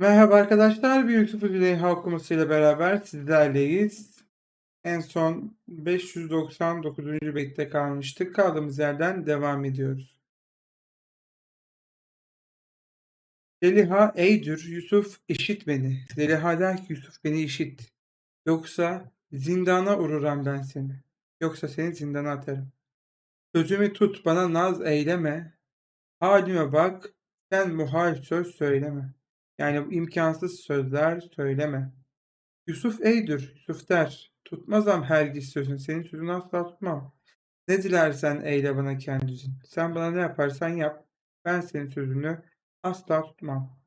Merhaba arkadaşlar, bir Yusuf Züleyha okumasıyla beraber sizlerleyiz. En son 599. beytte kalmıştık. Kaldığımız yerden devam ediyoruz. Zeliha eydür, Yusuf işit beni. Zeliha der ki Yusuf beni işit. Yoksa zindana uğruram ben seni. Yoksa seni zindana atarım. Sözümü tut, bana naz eyleme. Halime bak, sen muhal söz söyleme. Yani imkansız sözler söyleme. Yusuf eydir, Yusuf der. Tutmazam hergis sözün, senin sözünü asla tutmam. Ne dilersen eyle bana kendin. Sen bana ne yaparsan yap, ben senin sözünü asla tutmam.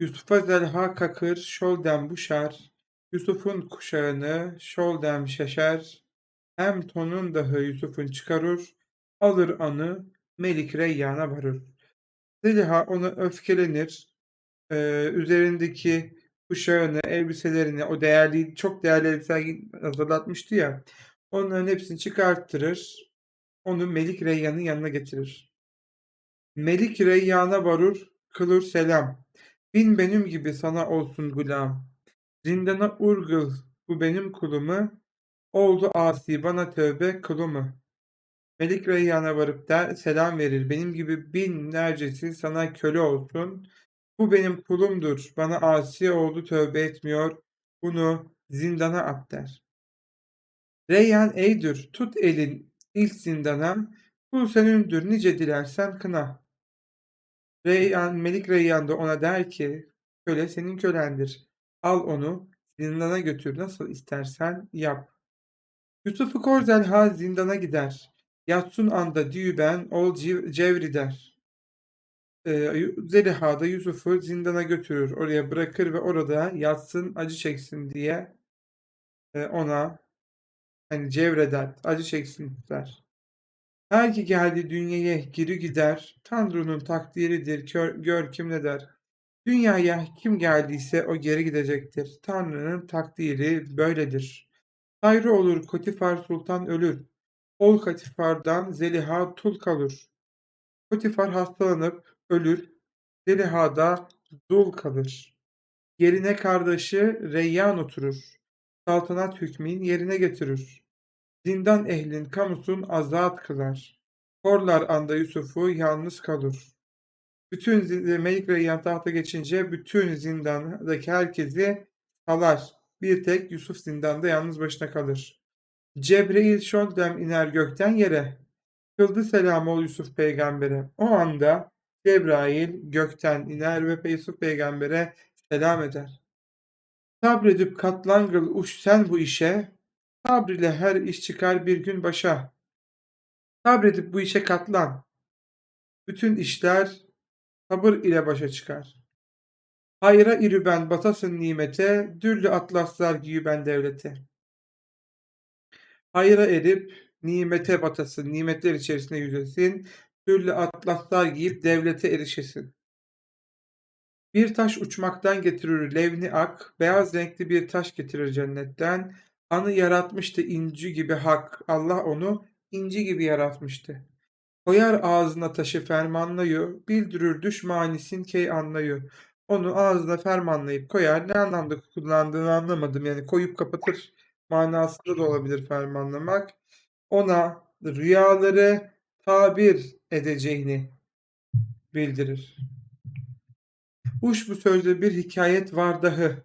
Yusuf'a zelha kakır, şoldem buşar. Yusuf'un kuşağını şoldem şaşar. Hem tonun dahi Yusuf'un çıkarır, alır anı, Melik Reyyan'a varır. Zeliha ona öfkelenir, ee, üzerindeki kuşağını, elbiselerini, o değerli, çok değerli elbiseler hazırlatmıştı ya, onların hepsini çıkarttırır, onu Melik Reyyan'ın yanına getirir. Melik Reyyan'a varur, kılır selam. Bin benim gibi sana olsun gulam. Zindana urgul, bu benim kulumu, oldu asi bana tövbe kulumu. Melik Reyyan'a varıp der, selam verir. Benim gibi binlercesi sana köle olsun. Bu benim kulumdur. Bana asi oldu tövbe etmiyor. Bunu zindana at der. Reyyan eydir. Tut elin ilk zindana. Kul senindir. Nice dilersen kına. Reyyan, Melik Reyyan da ona der ki köle senin kölendir. Al onu zindana götür. Nasıl istersen yap. Yusuf-u Korzelha zindana gider. Yatsun anda düğben ol cevri der. Ee, Zeliha da Yusuf'u zindana götürür. Oraya bırakır ve orada yatsın, acı çeksin diye e, ona hani cevreder, acı çeksin der. Her ki geldi dünyaya geri gider, Tanrı'nın takdiridir, gör, gör kim ne der. Dünyaya kim geldiyse o geri gidecektir. Tanrı'nın takdiri böyledir. Ayrı olur Kotifar Sultan ölür. Ol Katifar'dan Zeliha tul kalır. Kotifar hastalanıp ölür. Zeliha'da dul kalır. Yerine kardeşi Reyyan oturur. Saltanat hükmün yerine getirir. Zindan ehlin kamusun azat kılar. Korlar anda Yusuf'u yalnız kalır. Bütün Melik Reyyan tahta geçince bütün zindandaki herkesi salar. Bir tek Yusuf zindanda yalnız başına kalır. Cebrail şoldem iner gökten yere. Kıldı selam ol Yusuf peygambere. O anda Cebrail gökten iner ve Yusuf peygambere selam eder. Sabredip katlangıl uç sen bu işe, sabriyle her iş çıkar bir gün başa. Sabredip bu işe katlan. Bütün işler sabır ile başa çıkar. Hayra iri ben batasın nimete, dürlü atlaslar giyi ben devlete. Hayra erip nimete batasın, nimetler içerisinde yüzesin, türlü atlaslar giyip devlete erişesin. Bir taş uçmaktan getirir levni ak, beyaz renkli bir taş getirir cennetten. Anı yaratmıştı inci gibi hak, Allah onu inci gibi yaratmıştı. Koyar ağzına taşı fermanlayı, bildirir düşmanisin key anlayı. Onu ağzına fermanlayıp koyar. Ne anlamda kullandığını anlamadım. Yani koyup kapatır manasında da olabilir fermanlamak. Ona rüyaları tabir edeceğini bildirir. Uş bu sözde bir hikayet var dahi.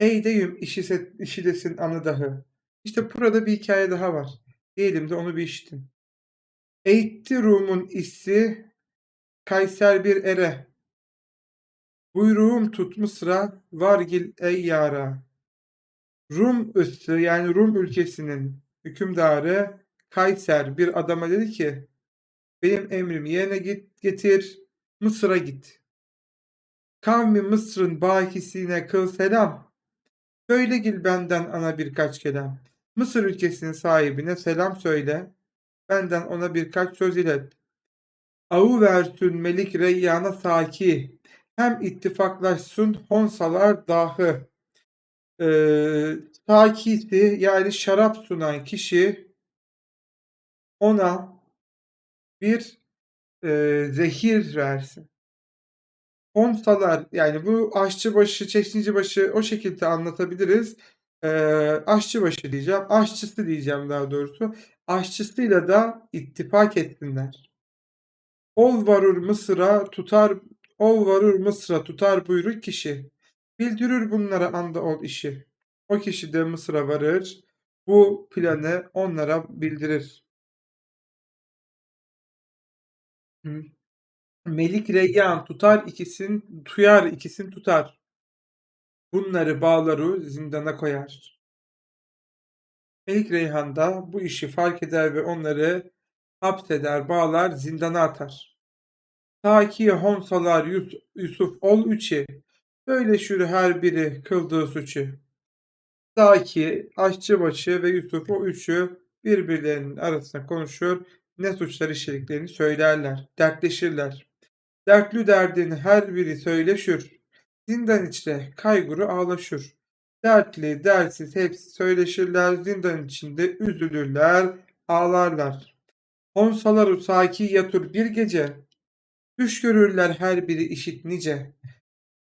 Ey deyüm işise, işidesin anı dahi. İşte burada bir hikaye daha var. Diyelim de onu bir işitin. Eğitti Rum'un issi Kayser bir ere. Buyruğum tut Mısır'a vargil ey yara. Rum üssü yani Rum ülkesinin hükümdarı Kayser bir adama dedi ki benim emrimi yerine git, getir Mısır'a git. Kavmi Mısır'ın bakisine kıl selam. Söyle gil benden ana birkaç kelam. Mısır ülkesinin sahibine selam söyle. Benden ona birkaç söz ilet. Avu versün Melik Reyyan'a saki. Hem ittifaklaşsın Honsalar dahi. Ee, sakisi yani şarap sunan kişi ona bir e, zehir versin. Konsalar yani bu aşçıbaşı, çeşnincibaşı o şekilde anlatabiliriz. Eee, aşçıbaşı diyeceğim, aşçısı diyeceğim daha doğrusu. Aşçısıyla da ittifak etsinler. Ol varur Mısır'a tutar ol varur Mısır'a tutar buyruk kişi. Bildirir bunlara anda ol işi. O kişi de Mısır'a varır. Bu planı onlara bildirir. Melik Reyyan tutar ikisin, tuyar ikisin tutar. Bunları bağları zindana koyar. Melik Reyhan da bu işi fark eder ve onları hapseder, bağlar, zindana atar. Ta ki honsalar Yus Yusuf ol üçi, böyle şürü her biri kıldığı suçu. Ta ki aşçıbaşı ve Yusuf o üçü birbirlerinin arasında konuşur, ne suçlar işlediklerini söylerler, dertleşirler. Dertlü derdin her biri söyleşür. Zindan içre kayguru ağlaşır. Dertli, dertsiz hepsi söyleşirler, zindan içinde üzülürler, ağlarlar. Honsaları saki yatur bir gece, düş görürler her biri işit nice.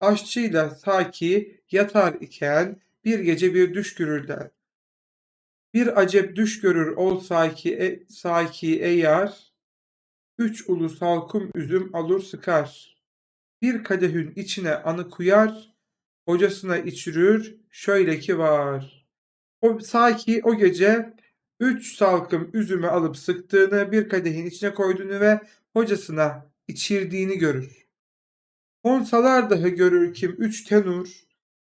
Aşçıyla saki yatar iken bir gece bir düş görürler. Bir acep düş görür ol saki, e, saki eyar, üç ulu salkum üzüm alır sıkar. Bir kadehün içine anı kuyar, hocasına içürür, şöyle ki var. O saki o gece üç salkım üzümü alıp sıktığını bir kadehin içine koyduğunu ve hocasına içirdiğini görür. Konsalar dahi görür kim üç tenur,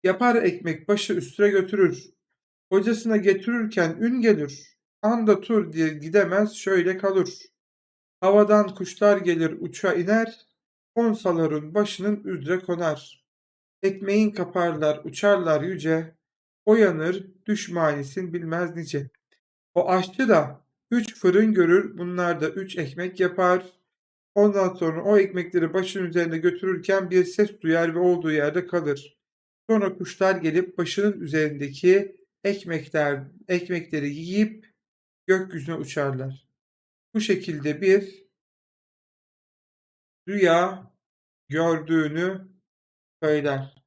yapar ekmek başı üstüne götürür. Hocasına getirirken ün gelir, anda tur diye gidemez şöyle kalır. Havadan kuşlar gelir uça iner, konsaların başının üzre konar. Ekmeğin kaparlar uçarlar yüce, Oyanır düşmanisin bilmez nice. O aşçı da üç fırın görür, bunlar da üç ekmek yapar. Ondan sonra o ekmekleri başının üzerinde götürürken bir ses duyar ve olduğu yerde kalır. Sonra kuşlar gelip başının üzerindeki ekmekler, ekmekleri yiyip gökyüzüne uçarlar. Bu şekilde bir rüya gördüğünü söyler.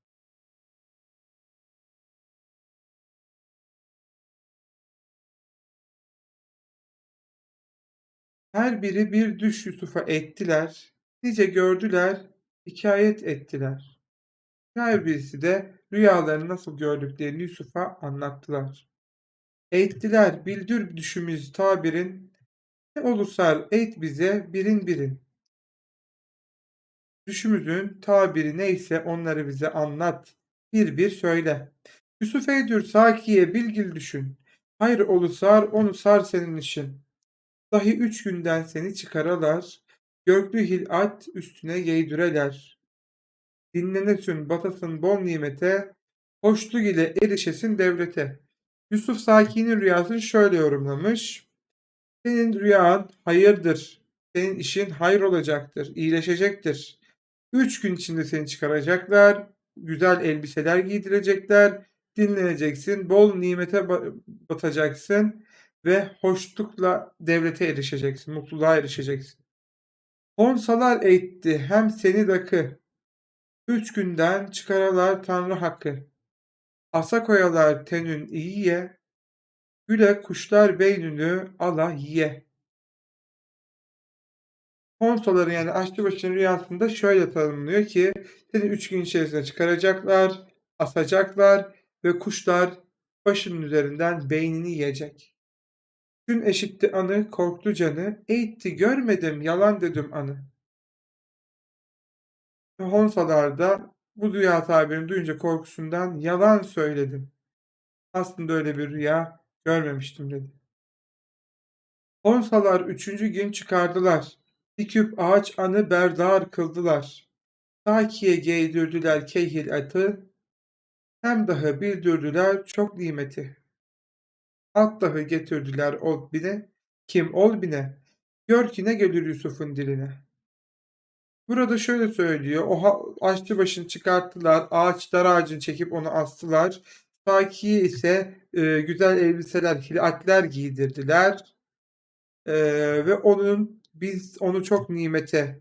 Her biri bir düş Yusuf'a ettiler, nice gördüler, hikayet ettiler. Her birisi de rüyalarını nasıl gördüklerini Yusuf'a anlattılar. Eğittiler, bildir düşümüz tabirin, ne olursa eğit bize birin birin. Düşümüzün tabiri neyse onları bize anlat, bir bir söyle. Yusuf eydür sakiye bilgil düşün, hayır olursa onu sar senin işin. Dahi üç günden seni çıkaralar, göklü hilat üstüne yeydüreler. Dinlenesin, batasın bol nimete, hoşluk ile erişesin devlete. Yusuf Saki'nin rüyasını şöyle yorumlamış. Senin rüyan hayırdır, senin işin hayır olacaktır, iyileşecektir. Üç gün içinde seni çıkaracaklar, güzel elbiseler giydirecekler, dinleneceksin, bol nimete batacaksın ve hoşlukla devlete erişeceksin, mutluluğa erişeceksin. Konsalar eğitti hem seni dakı, üç günden çıkaralar Tanrı hakkı. Asa koyalar tenün iyiye, güle kuşlar beynünü ala yiye. Konsoların yani aşçıbaşının rüyasında şöyle tanımlıyor ki seni üç gün içerisinde çıkaracaklar, asacaklar ve kuşlar başının üzerinden beynini yiyecek. Gün eşitti anı, korktu canı, eğitti görmedim, yalan dedim anı. Honsalarda bu rüya tabirini duyunca korkusundan yalan söyledim. Aslında öyle bir rüya görmemiştim dedi. Honsalar üçüncü gün çıkardılar. Bir küp ağaç anı berdar kıldılar. Sakiye giydirdiler keyhil atı, hem daha bildirdiler çok nimeti. At dahi getirdiler ol bine, kim ol bine, gör ki ne gelir Yusuf'un diline. Burada şöyle söylüyor, o aşçı başını çıkarttılar, ağaç dar ağacını çekip onu astılar. Saki'ye ise e, güzel elbiseler, hilatler giydirdiler. E, ve onun biz onu çok nimete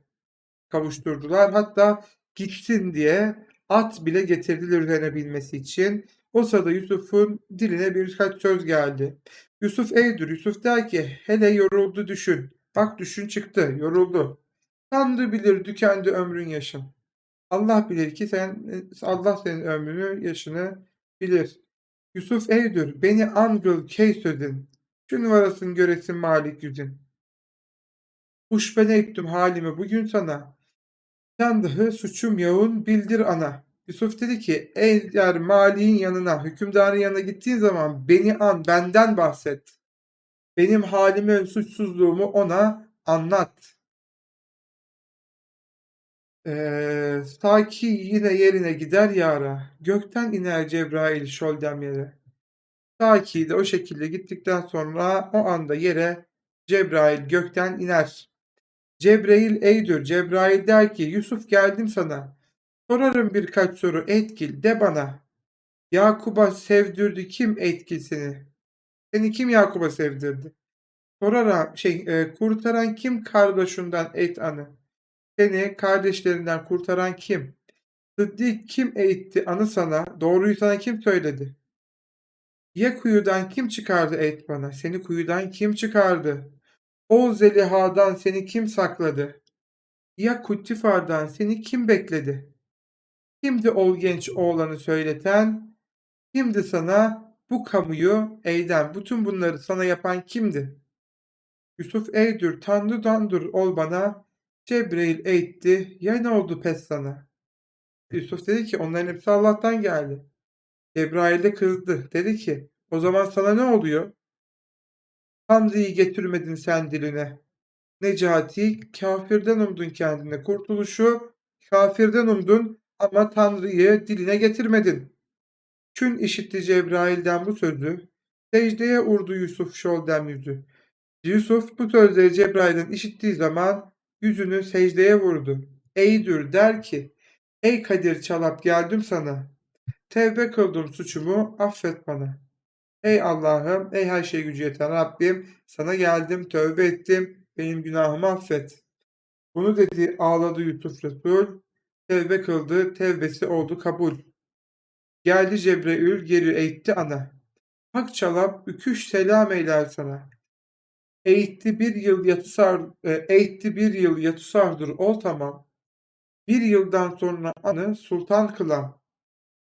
kavuşturdular. Hatta gitsin diye at bile getirdiler üzerine binmesi için. O sırada Yusuf'un diline birkaç söz geldi. Yusuf eydir. Yusuf der ki hele yoruldu düşün. Bak düşün çıktı yoruldu. Tanrı bilir tükendi ömrün yaşın. Allah bilir ki sen Allah senin ömrünü yaşını bilir. Yusuf eydir. Beni angıl key sözün. Gün varasın göresin malik yüzün. Kuş ben ektim halimi bugün sana. Sen dahi suçum yağın bildir ana. Yusuf dedi ki eğer maliğin yanına, hükümdarın yanına gittiğin zaman beni an, benden bahset. Benim halimi, suçsuzluğumu ona anlat. Ee, ta ki yine yerine gider yara. Gökten iner Cebrail şoldem yere. Ta ki de o şekilde gittikten sonra o anda yere Cebrail gökten iner. Cebrail eydir. Cebrail der ki Yusuf geldim sana. Sorarım birkaç soru etkil de bana. Yakub'a sevdirdi kim etkil seni? Seni kim Yakub'a sevdirdi? Sorara şey e, kurtaran kim kardeşinden et anı? Seni kardeşlerinden kurtaran kim? Sıddık kim eğitti anı sana? Doğruyu sana kim söyledi? Ya kuyudan kim çıkardı et bana? Seni kuyudan kim çıkardı? O zelihadan seni kim sakladı? Ya kuttifardan seni kim bekledi? Kimdi ol genç oğlanı söyleten? Kimdi sana bu kamuyu eylem? Bütün bunları sana yapan kimdi? Yusuf eydir, tanrı dandır ol bana. Cebrail eğitti, ya ne oldu pes sana? Yusuf dedi ki onların hepsi Allah'tan geldi. Cebrail de kızdı. Dedi ki o zaman sana ne oluyor? Tanrı'yı getirmedin sen diline. Necati kafirden umdun kendine. Kurtuluşu kafirden umdun ama Tanrı'yı diline getirmedin. Kün işitti Cebrail'den bu sözü. Secdeye urdu Yusuf şoldem yüzü. Yusuf bu sözleri Cebrail'den işittiği zaman yüzünü secdeye vurdu. Eydür der ki, Ey Kadir çalap geldim sana. Tevbe kıldım suçumu affet bana. Ey Allah'ım, ey her şey gücü yeten Rabbim, sana geldim, tövbe ettim, benim günahımı affet. Bunu dedi, ağladı Yusuf Resul, tevbe kıldı, tevbesi oldu kabul. Geldi Cebreül, geri eğitti ana. Hak çalap, üküş selam eyler sana. Eğitti bir yıl yatı sar, e, eğitti bir yıl yatı sardır ol tamam. Bir yıldan sonra anı sultan kılan.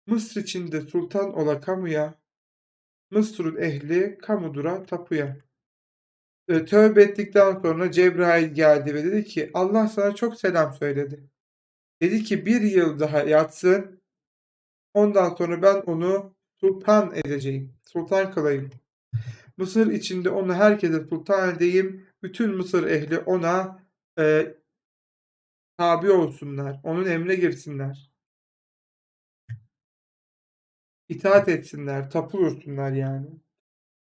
Mısır içinde sultan ola kamuya. Mısır'ın ehli kamudura tapuya. E, tövbe ettikten sonra Cebrail geldi ve dedi ki Allah sana çok selam söyledi. Dedi ki bir yıl daha yatsın. Ondan sonra ben onu sultan edeceğim. Sultan kılayım. Mısır içinde onu herkese sultan edeyim. Bütün Mısır ehli ona e, tabi olsunlar. Onun emrine girsinler. İtaat etsinler, tapulursunlar yani.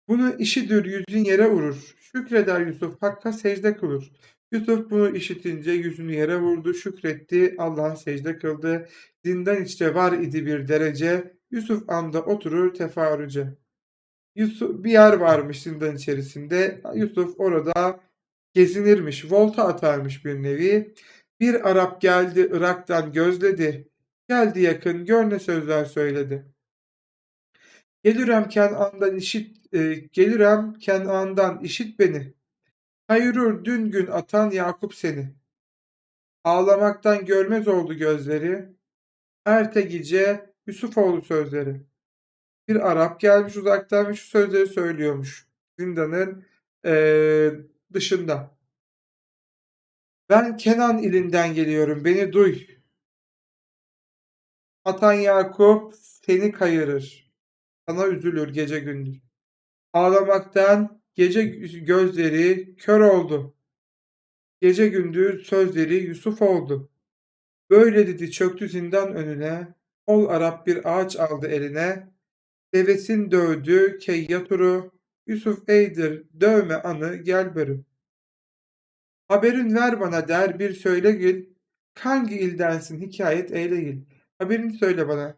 Bunu işidir yüzün yere vurur. Şükreder Yusuf, Hakk'a secde kılır. Yusuf bunu işitince yüzünü yere vurdu, şükretti, Allah'a secde kıldı. Zindan içte var idi bir derece, Yusuf anda oturur tefarüce. Yusuf bir yer varmış zindan içerisinde. Yusuf orada gezinirmiş, volta atarmış bir nevi. Bir Arap geldi Irak'tan gözledi. Geldi yakın, gör ne sözler söyledi. Gelirem Kenan'dan işit, e, gelirem Kenan'dan işit beni. Hayırır dün gün atan Yakup seni. Ağlamaktan görmez oldu gözleri. Erte gece Yusufoğlu sözleri. Bir Arap gelmiş uzaktan ve şu sözleri söylüyormuş. Zindanın e, dışında. Ben Kenan ilinden geliyorum. Beni duy. Atan Yakup seni kayırır. Sana üzülür gece gündüz. Ağlamaktan gece gözleri kör oldu. Gece gündüz sözleri Yusuf oldu. Böyle dedi çöktü zindan önüne. Ol Arap bir ağaç aldı eline. Devesin dövdü keyyaturu. Yusuf eydir dövme anı gel beri. Haberin ver bana der bir söyle gül. Hangi ildensin hikayet eyle gül. Haberini söyle bana.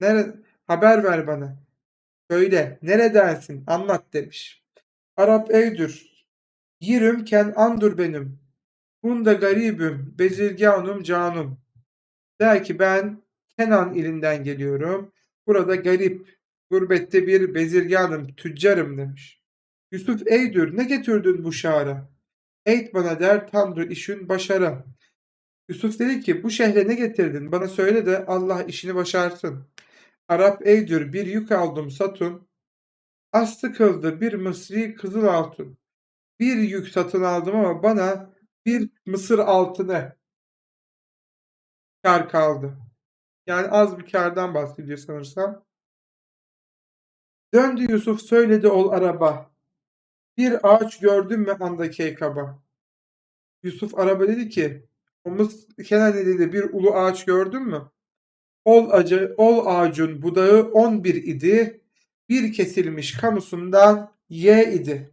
Nere, haber ver bana. Söyle neredensin anlat demiş. Arap eydir. Yirim ken andur benim. Bunda garibüm, bezirganum canum. Der ki ben Kenan ilinden geliyorum. Burada garip, gurbette bir bezirganım, tüccarım demiş. Yusuf eydür ne getirdin bu şara? Eyt bana der Tanrı işin başara. Yusuf dedi ki bu şehre ne getirdin bana söyle de Allah işini başarsın. Arap eydür bir yük aldım satun. Astı kıldı bir Mısri kızıl altın. Bir yük satın aldım ama bana bir Mısır altını kar kaldı. Yani az bir kardan bahsediyor sanırsam. Döndü Yusuf söyledi ol araba. Bir ağaç gördün mü andaki kaba. Yusuf araba dedi ki o Mıs Kenan dedi bir ulu ağaç gördün mü? Ol, acı, ol ağacın budağı on bir idi. Bir kesilmiş kamusundan ye idi.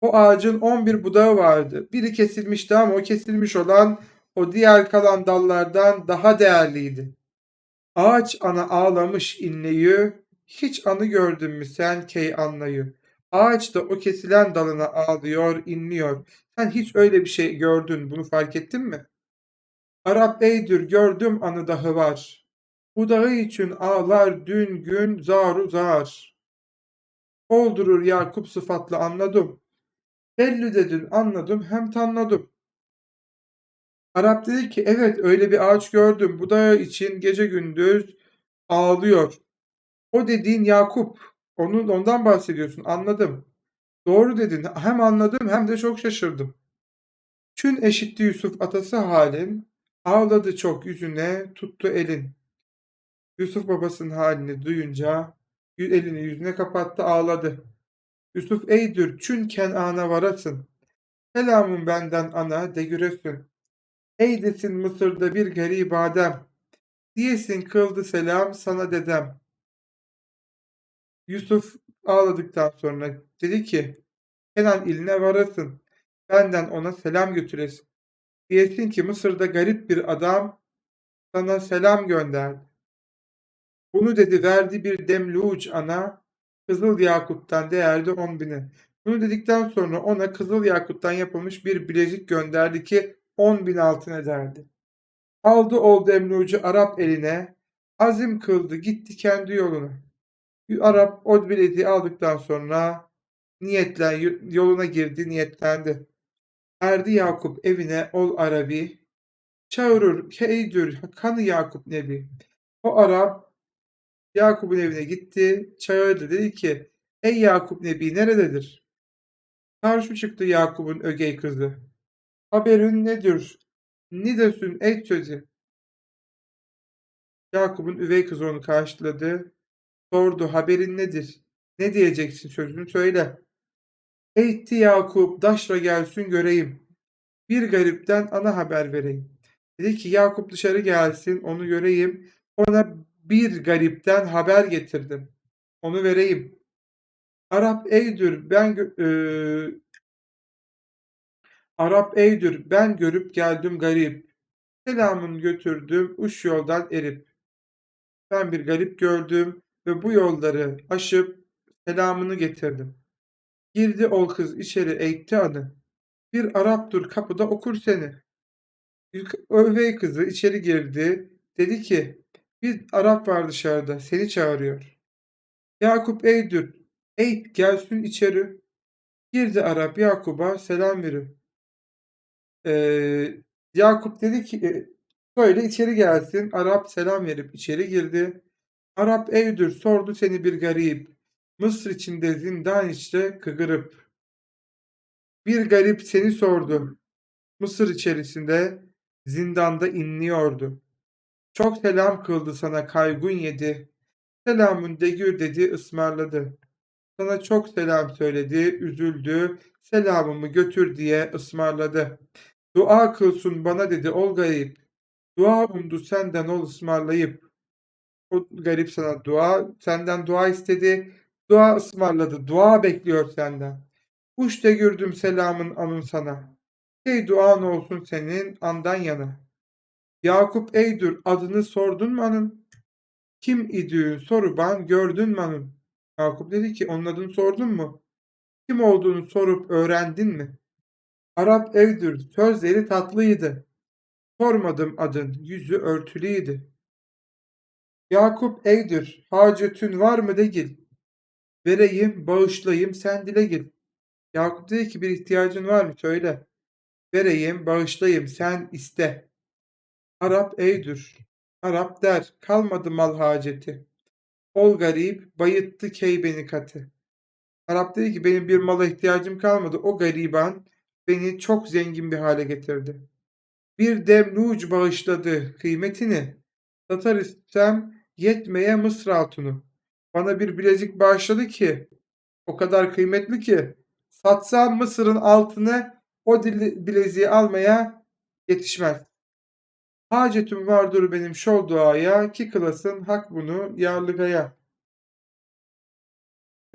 O ağacın on bir budağı vardı. Biri kesilmişti ama o kesilmiş olan o diğer kalan dallardan daha değerliydi. Ağaç ana ağlamış inleyi, hiç anı gördün mü sen key anlayı? Ağaç da o kesilen dalına ağlıyor, inliyor. Sen hiç öyle bir şey gördün, bunu fark ettin mi? Arap eydür gördüm anı dağı var. Bu dağı için ağlar dün gün zaru zar. Oldurur Yakup sıfatlı anladım. Belli dedin anladım hem tanladım. Arap dedi ki evet öyle bir ağaç gördüm. Bu dağı için gece gündüz ağlıyor. O dediğin Yakup. Onun ondan bahsediyorsun. Anladım. Doğru dedin. Hem anladım hem de çok şaşırdım. Çün eşitti Yusuf atası halin. Ağladı çok yüzüne tuttu elin. Yusuf babasının halini duyunca elini yüzüne kapattı ağladı. Yusuf eydür çün Kenan'a varasın. Selamın benden ana de güresin. Eydesin Mısır'da bir garip adem. Diyesin kıldı selam sana dedem. Yusuf ağladıktan sonra dedi ki Kenan iline varasın. Benden ona selam götüresin. Diyesin ki Mısır'da garip bir adam sana selam gönderdi. Bunu dedi verdi bir demluç ana kızıl yakuttan değerli on bini. Bunu dedikten sonra ona kızıl yakuttan yapılmış bir bilezik gönderdi ki on bin altın ederdi. Aldı ol demlucu Arap eline, azim kıldı gitti kendi yoluna. Arap o bileziği aldıktan sonra niyetlen yoluna girdi niyetlendi. Erdi Yakup evine ol Arabi, çağırır heydür kanı Yakup Nebi. O Arap Yakup'un evine gitti, çağırdı dedi ki ey Yakup Nebi nerededir? Karşı çıktı Yakup'un ögey kızı. Haberin nedir? Nidesin ey sözü? Yakup'un üvey kızı onu karşıladı. Sordu haberin nedir? Ne diyeceksin sözünü söyle. Eytti Yakup daşla gelsin göreyim. Bir garipten ana haber vereyim. Dedi ki Yakup dışarı gelsin onu göreyim. Ona bir garipten haber getirdim. Onu vereyim. Arap eydür ben e, Arap eydür ben görüp geldim garip. Selamın götürdüm uç yoldan erip. Ben bir garip gördüm ve bu yolları aşıp selamını getirdim. Girdi ol kız içeri eğitti anı. Bir Araptur kapıda okur seni. Övey kızı içeri girdi. Dedi ki bir Arap var dışarıda seni çağırıyor. Yakup eydür. Ey gelsin içeri. Girdi Arap Yakup'a selam verir. Ee, Yakup dedi ki böyle içeri gelsin. Arap selam verip içeri girdi. Arap evdür sordu seni bir garip. Mısır içinde zindan içte kıgırıp. Bir garip seni sordu. Mısır içerisinde zindanda inliyordu. Çok selam kıldı sana kaygun yedi. Selamın degür dedi ısmarladı. Sana çok selam söyledi, üzüldü. Selamımı götür diye ısmarladı. Dua kılsın bana dedi ol garip. Dua umdu senden ol ısmarlayıp. Garip sana dua, senden dua istedi. Dua ısmarladı. Dua bekliyor senden. Uç gördüm selamın anın sana. Ey duan olsun senin andan yana. Yakup eydur adını sordun mu anın? Kim idüğün soru ban gördün mü anın? Yakup dedi ki onun adını sordun mu? Kim olduğunu sorup öğrendin mi? Arap evdür sözleri tatlıydı. Sormadım adın, yüzü örtülüydi. Yakup eydir, hacetün var mı de gil. Vereyim, bağışlayayım, sen dile gil. Yakup dedi ki bir ihtiyacın var mı söyle. Vereyim, bağışlayayım, sen iste. Arap eydir. Arap der, kalmadı mal haceti. Ol garip, bayıttı keybeni katı. Arap dedi ki benim bir mala ihtiyacım kalmadı. O gariban beni çok zengin bir hale getirdi. Bir demluc bağışladı kıymetini. Satar istem yetmeye Mısır altını. Bana bir bilezik bağışladı ki o kadar kıymetli ki satsam Mısır'ın altını o bileziği almaya yetişmez. Hacetim vardır benim şol duaya ki kılasın hak bunu yarlıgaya.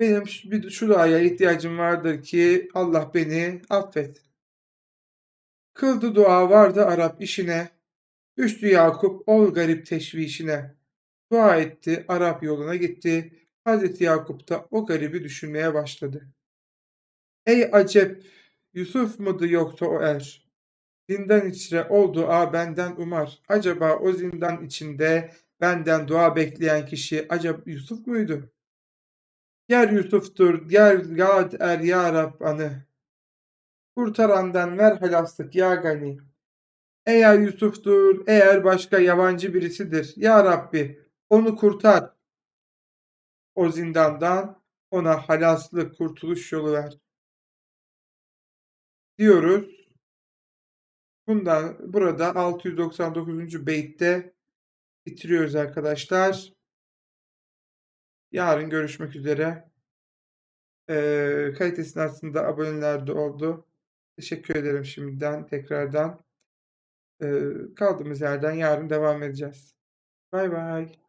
Benim şu duaya ihtiyacım vardır ki Allah beni affet. Kıldı dua vardı Arap işine. Düştü Yakup ol garip teşvişine. Dua etti, Arap yoluna gitti. Hazreti Yakup da o garibi düşünmeye başladı. Ey acep, Yusuf mıydı yoksa o er? Zindan içre oldu a benden umar. Acaba o zindan içinde benden dua bekleyen kişi acaba Yusuf muydu? Yer Yusuf'tur, yer yad er ya Rab anı. Kurtarandan ver halaslık ya gani. Eğer Yusuf'tur, eğer başka yabancı birisidir. Ya Rabbi onu kurtar. O zindandan ona halaslık, kurtuluş yolu ver. Diyoruz. Bundan burada 699. beytte bitiriyoruz arkadaşlar. Yarın görüşmek üzere. Ee, kalitesini aslında aboneler de oldu. Teşekkür ederim şimdiden tekrardan. Ee, kaldığımız yerden yarın devam edeceğiz. Bay bay.